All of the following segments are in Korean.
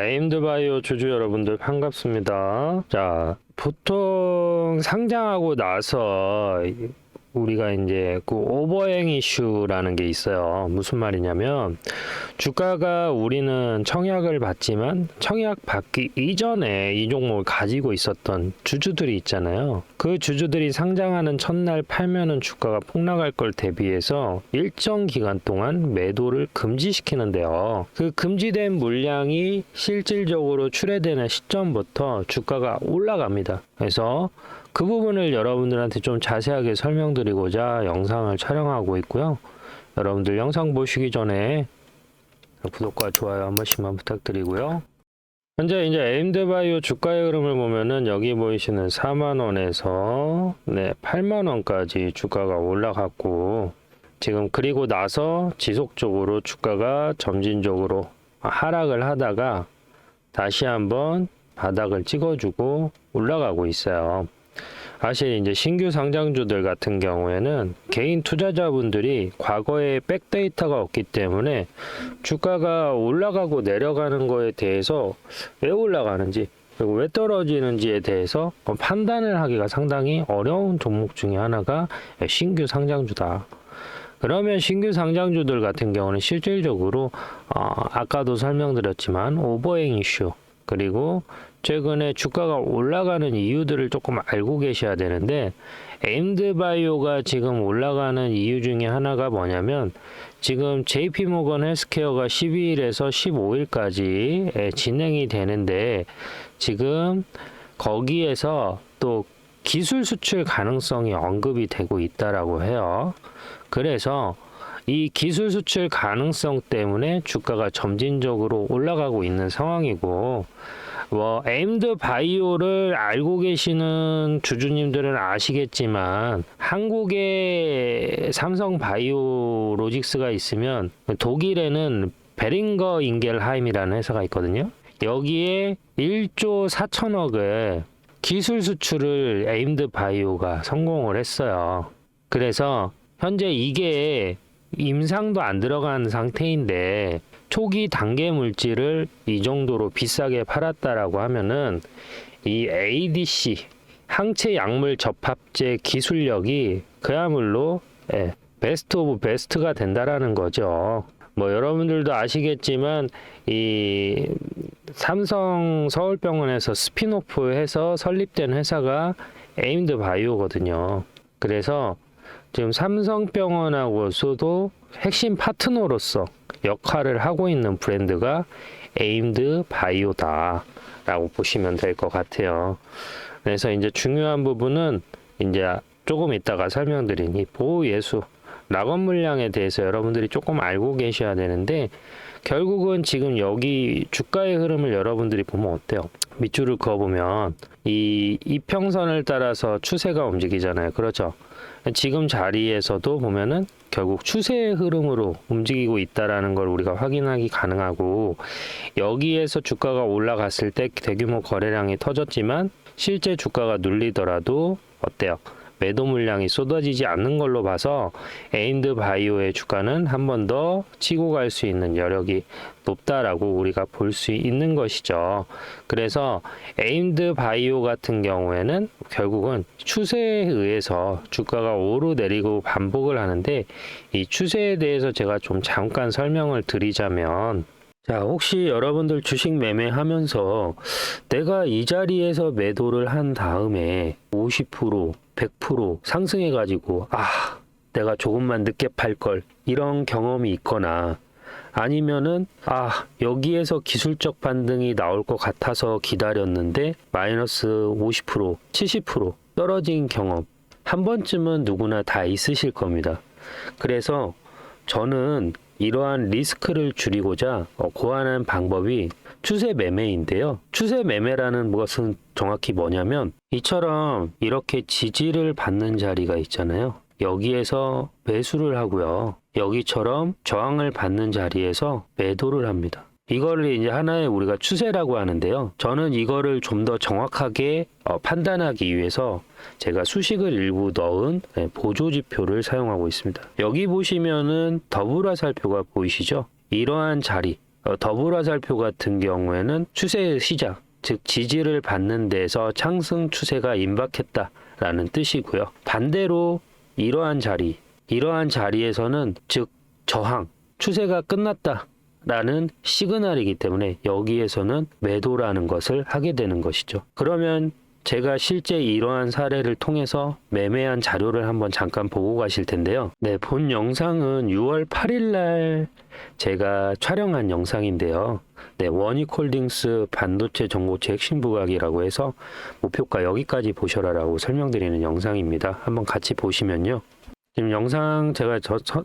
자, 에임드바이오 주주 여러분들 반갑습니다. 자, 보통 상장하고 나서 우리가 이제 그 오버행 이슈라는 게 있어요. 무슨 말이냐면 주가가 우리는 청약을 받지만 청약 받기 이전에 이 종목을 가지고 있었던 주주들이 있잖아요. 그 주주들이 상장하는 첫날 팔면은 주가가 폭락할 걸 대비해서 일정 기간 동안 매도를 금지시키는데요. 그 금지된 물량이 실질적으로 출회되는 시점부터 주가가 올라갑니다. 그래서 그 부분을 여러분들한테 좀 자세하게 설명드리고자 영상을 촬영하고 있고요. 여러분들 영상 보시기 전에 구독과 좋아요 한 번씩만 부탁드리고요. 현재 이제 에임드 바이오 주가의 흐름을 보면은 여기 보이시는 4만 원에서 네 8만 원까지 주가가 올라갔고 지금 그리고 나서 지속적으로 주가가 점진적으로 하락을 하다가 다시 한번 바닥을 찍어주고 올라가고 있어요. 사실 이제 신규 상장주들 같은 경우에는 개인 투자자분들이 과거에 백데이터가 없기 때문에 주가가 올라가고 내려가는 거에 대해서 왜 올라가는지 그리고 왜 떨어지는지에 대해서 판단을 하기가 상당히 어려운 종목 중에 하나가 신규 상장주다. 그러면 신규 상장주들 같은 경우는 실질적으로 어, 아까도 설명드렸지만 오버행 이슈 그리고 최근에 주가가 올라가는 이유들을 조금 알고 계셔야 되는데 에임드바이오가 지금 올라가는 이유 중에 하나가 뭐냐면 지금 JP모건 헬스케어가 12일에서 15일까지 진행이 되는데 지금 거기에서 또 기술 수출 가능성이 언급이 되고 있다라고 해요. 그래서 이 기술 수출 가능성 때문에 주가가 점진적으로 올라가고 있는 상황이고 뭐 에임드 바이오를 알고 계시는 주주님들은 아시겠지만 한국에 삼성 바이오 로직스가 있으면 독일에는 베링거 인겔하임이라는 회사가 있거든요. 여기에 1조 4천억의 기술 수출을 에임드 바이오가 성공을 했어요. 그래서 현재 이게 임상도 안 들어간 상태인데 초기 단계 물질을 이 정도로 비싸게 팔았다라고 하면은 이 ADC 항체 약물 접합제 기술력이 그야말로 예, 베스트 오브 베스트가 된다라는 거죠. 뭐 여러분들도 아시겠지만 이 삼성 서울병원에서 스피노프해서 설립된 회사가 에임드 바이오거든요. 그래서 지금 삼성병원하고서도 핵심 파트너로서 역할을 하고 있는 브랜드가 에임드 바이오다라고 보시면 될 것 같아요. 그래서 이제 중요한 부분은 이제 조금 이따가 설명드린 이 보호 예수 락업 물량에 대해서 여러분들이 조금 알고 계셔야 되는데 결국은 지금 여기 주가의 흐름을 여러분들이 보면 어때요? 밑줄을 그어보면 이 이평선을 따라서 추세가 움직이잖아요. 그렇죠? 지금 자리에서도 보면은 결국 추세의 흐름으로 움직이고 있다라는 걸 우리가 확인하기 가능하고 여기에서 주가가 올라갔을 때 대규모 거래량이 터졌지만 실제 주가가 눌리더라도 어때요? 매도 물량이 쏟아지지 않는 걸로 봐서 에인드 바이오의 주가는 한 번 더 치고 갈 수 있는 여력이 높다라고 우리가 볼 수 있는 것이죠. 그래서 에임드 바이오 같은 경우에는 결국은 추세에 의해서 주가가 오르내리고 반복을 하는데 이 추세에 대해서 제가 좀 잠깐 설명을 드리자면 자, 혹시 여러분들 주식 매매하면서 내가 이 자리에서 매도를 한 다음에 50%, 100% 상승해가지고, 아, 내가 조금만 늦게 팔 걸, 이런 경험이 있거나, 아니면은, 아, 여기에서 기술적 반등이 나올 것 같아서 기다렸는데, 마이너스 50%, 70% 떨어진 경험, 한 번쯤은 누구나 다 있으실 겁니다. 그래서 저는 이러한 리스크를 줄이고자 어, 고안한 방법이 추세 매매인데요. 추세 매매라는 것은 정확히 뭐냐면 이처럼 이렇게 지지를 받는 자리가 있잖아요. 여기에서 매수를 하고요. 여기처럼 저항을 받는 자리에서 매도를 합니다. 이거를 이제 하나의 우리가 추세라고 하는데요. 저는 이거를 좀 더 정확하게 어, 판단하기 위해서 제가 수식을 일부 넣은 네, 보조 지표를 사용하고 있습니다. 여기 보시면은 더블 화살표가 보이시죠? 이러한 자리 어, 더불어살표 같은 경우에는 추세 시작, 즉 지지를 받는 데서 상승 추세가 임박했다라는 뜻이고요. 반대로 이러한 자리, 이러한 자리에서는 즉 저항, 추세가 끝났다 라는 시그널이기 때문에 여기에서는 매도라는 것을 하게 되는 것이죠. 그러면 제가 실제 이러한 사례를 통해서 매매한 자료를 한번 잠깐 보고 가실 텐데요. 네, 본 영상은 6월 8일 날 제가 촬영한 영상인데요. 네, 원익홀딩스 반도체 정보체 핵심 부각이라고 해서 목표가 여기까지 보셔라라고 설명드리는 영상입니다. 한번 같이 보시면요. 지금 영상 제가 저, 저-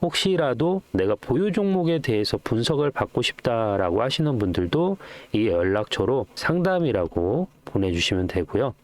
혹시라도 내가 보유 종목에 대해서 분석을 받고 싶다라고 하시는 분들도 이 연락처로 상담이라고 보내주시면 되고요.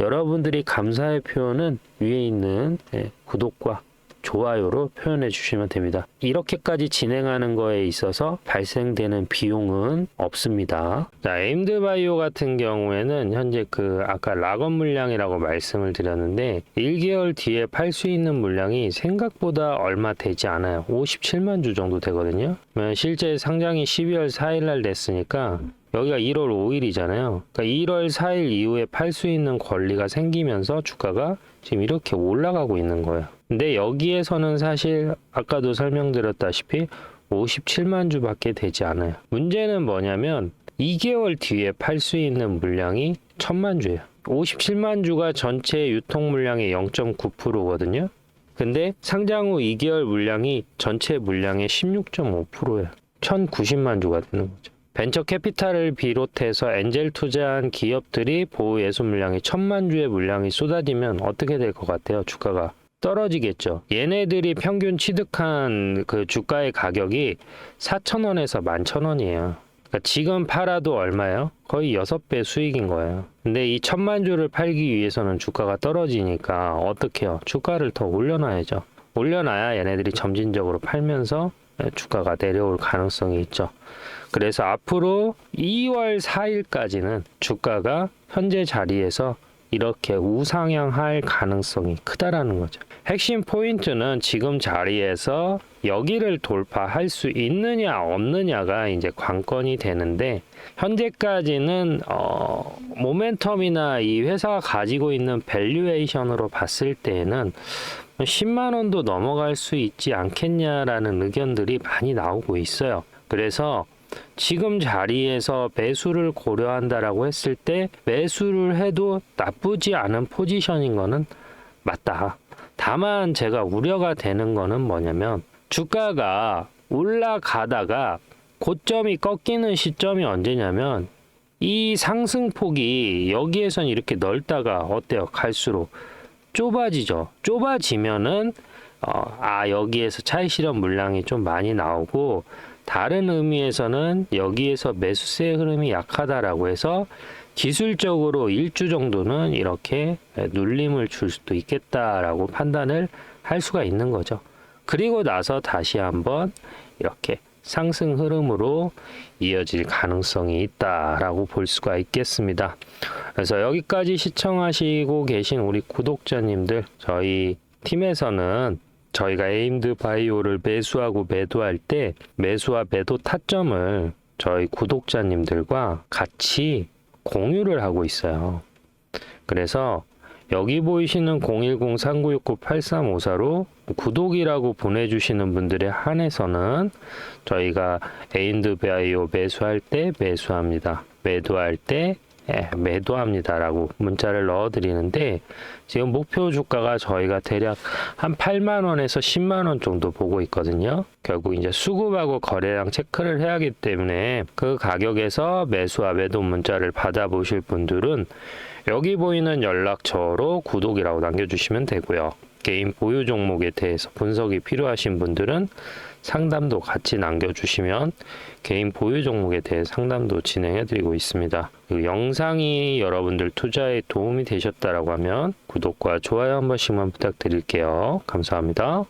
여러분들이 감사의 표현은 위에 있는 예, 구독과 좋아요로 표현해 주시면 됩니다. 이렇게까지 진행하는 거에 있어서 발생되는 비용은 없습니다. 자, 에임드 바이오 같은 경우에는 현재 그 아까 락업 물량이라고 말씀을 드렸는데 1개월 뒤에 팔 수 있는 물량이 생각보다 얼마 되지 않아요. 57만 주 정도 되거든요. 그러면 실제 상장이 12월 4일 날 됐으니까 여기가 1월 5일이잖아요. 그러니까 1월 4일 이후에 팔 수 있는 권리가 생기면서 주가가 지금 이렇게 올라가고 있는 거예요. 근데 여기에서는 사실 아까도 설명드렸다시피 57만 주밖에 되지 않아요. 문제는 뭐냐면 2개월 뒤에 팔 수 있는 물량이 1000만 주예요. 57만 주가 전체 유통 물량의 0.9%거든요. 근데 상장 후 2개월 물량이 전체 물량의 16.5%예요. 1090만 주가 되는 거죠. 벤처 캐피탈을 비롯해서 엔젤 투자한 기업들이 보호 예수 물량이 천만 주의 물량이 쏟아지면 어떻게 될 것 같아요? 주가가 떨어지겠죠. 얘네들이 평균 취득한 그 주가의 가격이 4,000원에서 11,000원이에요. 그러니까 지금 팔아도 얼마예요? 거의 6배 수익인 거예요. 근데 이 천만 주를 팔기 위해서는 주가가 떨어지니까 어떻게 해요? 주가를 더 올려놔야죠. 올려놔야 얘네들이 점진적으로 팔면서 주가가 내려올 가능성이 있죠. 그래서 앞으로 2월 4일까지는 주가가 현재 자리에서 이렇게 우상향할 가능성이 크다라는 거죠. 핵심 포인트는 지금 자리에서 여기를 돌파할 수 있느냐 없느냐가 이제 관건이 되는데 현재까지는 어, 모멘텀이나 이 회사가 가지고 있는 밸류에이션으로 봤을 때에는 10만 원도 넘어갈 수 있지 않겠냐라는 의견들이 많이 나오고 있어요. 그래서 지금 자리에서 매수를 고려한다라고 했을 때 매수를 해도 나쁘지 않은 포지션인 거는 맞다. 다만 제가 우려가 되는 거는 뭐냐면 주가가 올라가다가 고점이 꺾이는 시점이 언제냐면 이 상승폭이 여기에선 이렇게 넓다가 어때요? 갈수록 좁아지죠. 좁아지면은 어, 아 여기에서 차익 실현 물량이 좀 많이 나오고 다른 의미에서는 여기에서 매수세의 흐름이 약하다라고 해서 기술적으로 일주 정도는 이렇게 눌림을 줄 수도 있겠다라고 판단을 할 수가 있는 거죠. 그리고 나서 다시 한번 이렇게 상승 흐름으로 이어질 가능성이 있다라고 볼 수가 있겠습니다. 그래서 여기까지 시청하시고 계신 우리 구독자님들 저희 팀에서는 저희가 에임드 바이오를 매수하고 매도할 때 매수와 매도 타점을 저희 구독자님들과 같이 공유를 하고 있어요. 그래서 여기 보이시는 010-3969-8354로 구독이라고 보내주시는 분들에 한해서는 저희가 에인드 바이오 매수할 때 매수합니다. 매도할 때 예, 매도합니다라고 문자를 넣어 드리는데 지금 목표 주가가 저희가 대략 한 8만 원에서 10만 원 정도 보고 있거든요. 결국 이제 수급하고 거래량 체크를 해야 하기 때문에 그 가격에서 매수와 매도 문자를 받아 보실 분들은 여기 보이는 연락처로 구독이라고 남겨 주시면 되고요. 개인 보유 종목에 대해서 분석이 필요하신 분들은 상담도 같이 남겨주시면 개인 보유 종목에 대해 상담도 진행해 드리고 있습니다. 그 영상이 여러분들 투자에 도움이 되셨다라고 하면 구독과 좋아요 한 번씩만 부탁드릴게요. 감사합니다.